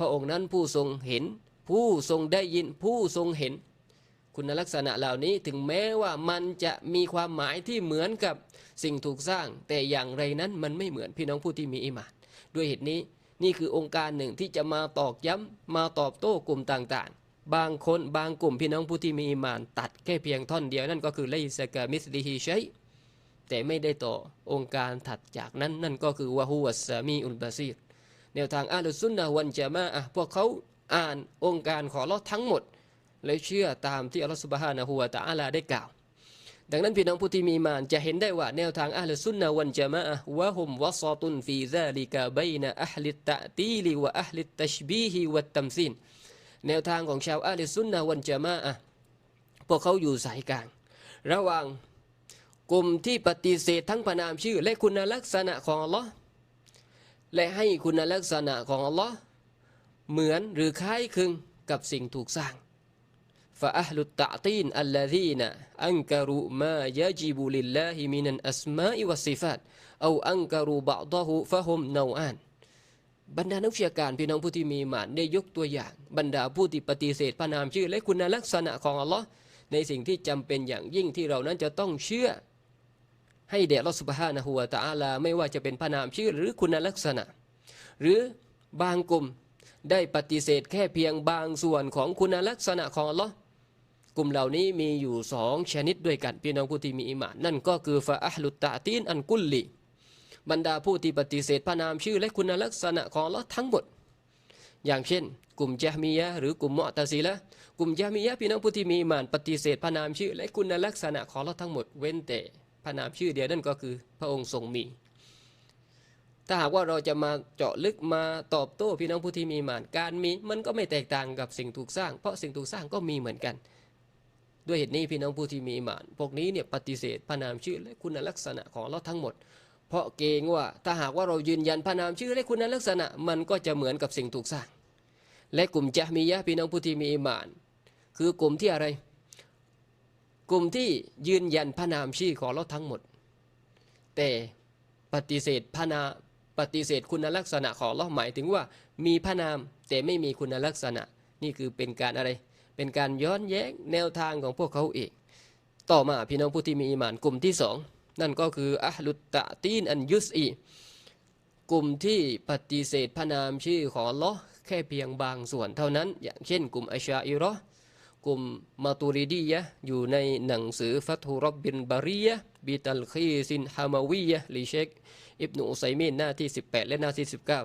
พระองค์นั้นผู้ทรงเห็น ผู้ทรงได้ยินผู้ทรงเห็น คุณลักษณะเหล่านี้ถึงแม้ว่ามันจะมีความหมายที่เหมือนกับสิ่งถูกสร้าง แต่อย่างไรนั้นมันไม่เหมือนพี่น้องผู้ที่มีอิมาน ด้วยเหตุนี้นี่คือองค์การหนึ่งที่จะมาตอกย้ำมาตอบโต้กลุ่มต่างๆ บางคนบางกลุ่มพี่น้องผู้ที่มีอิมาน ตัดแค่เพียงท่อนเดียวนั่นก็คือไลซากามิสลิฮิชัยแต่ไม่ได้ต่อองค์การถัดจากนั้นนั่นก็คือวะฮุวัสซามีอุลบาซีร แนวทางอาลุซุนนะฮ์วันจามะอะพวกเขาอ่านองค์การของอัลเลาทั้งหมด และเชื่อตามที่อัลลอฮฺสุบฮานะฮูวะตะอาลาได้กล่าว ดังนั้นพี่น้องผู้ที่มีมานจะเห็นได้ว่าแนวทางอัลลซุนนะวันจามะอะวะฮุมวะซาตุนฟีซาลิกะบัยนะอัลลิตตะตีลิวะอัลลิตตัชบีฮิวะตัมซีนแนวทางของชาวอัลลซุนนะวันจามะอะพวกเขาอยู่สายกลาง ระหว่างกลุ่มที่ปฏิเสธทั้งพระนามชื่อ และคุณลักษณะของอัลลอฮ์ และให้คุณลักษณะของอัลลอฮ์เหมือนหรือคล้ายคลึงกับสิ่งถูกสร้างฟาอัลตตะตีนอัลลดีนะอันการุมายาจิบุลิลลาฮิมินันอัสมาอิวัสซิฟาตเอาอันการุบะดะฮุฟะฮุมนาอันบรรดานักวิชาการพี่น้องผู้ที่มีหมานได้ยกตัวอย่าง บรรดาผู้ที่ปฏิเสธพระนามชื่อ และคุณลักษณะของอัลลอฮ์ในสิ่งที่จำเป็นอย่างยิ่งที่เรานั้นจะต้องเชื่อ ให้แด่ลลอสุบฮานะฮูวตะอาลา ไม่ว่าจะเป็นพระนามชื่อหรือคุณลักษณะ หรือบางกลุ่มได้ปฏิเสธแค่เพียงบางส่วนของคุณลักษณะของอัลลอฮ์กลุ่มเหล่านี้มีอยู่สองชนิดด้วยกันพี่น้องผู้ที่มีอิมาน นั่นก็คือฟาอัลุตตะตีนอันกุลลีบรรดาผู้ที่ปฏิเสธพระนามชื่อและคุณลักษณะของอัลลอฮ์ทั้งหมด อย่างเช่น กลุ่มจามียะหรือกลุ่มมอตซีละกลุ่มจามียะพี่น้องผู้ที่มีอิมาน ปฏิเสธพระนามชื่อและคุณลักษณะของอัลลอฮ์ทั้งหมด เว้นแต่ พระนามชื่อเดียวนั่นก็คือพระองค์ทรงมี ถ้าหากว่าเราจะมาเจาะลึกมาตอบโต้พี่น้องผู้ที่มีมานการมีมันก็ไม่แตกต่างกับสิ่งถูกสร้าง เพราะสิ่งถูกสร้างก็มีเหมือนกัน ด้วยเหตุนี้พี่น้องผู้ที่มีมานพวกนี้เนี่ยปฏิเสธพระนามชื่อและคุณลักษณะของเราทั้งหมด เพราะเกรงว่าถ้าหากว่าเรายืนยันพระนามชื่อและคุณลักษณะมันก็จะเหมือนกับสิ่งถูกสร้าง และกลุ่มจามียะพี่น้องผู้ที่มีมาน คือกลุ่มที่อะไร กลุ่มที่ยืนยันพระนามชื่อของเราทั้งหมด แต่ปฏิเสธพระนาปฏิเสธคุณลักษณะของเราหมายถึงว่า มีพระนามแต่ไม่มีคุณลักษณะ นี่คือเป็นการอะไร เป็นการย้อนแย้งแนวทางของพวกเขาเองต่อมาพี่น้องผู้ที่มีอิมานกลุ่มที่สองนั่นก็คืออัลลุตตะตีนอันยุสอีกลุ่มที่ปฏิเสธพระนามชื่อของอัลอแค่เพียงบางส่วนเท่านั้น อย่างเช่น กลุ่มอัชาอิรอ กลุ่มมาตูริดียะอยู่ในหนังสือฟัตฮุรบบินบารียะบิตัลคีซินฮามาวียะลิเชคอิบนุอุไซมีนหน้าที่ 18 และหน้าที่ 19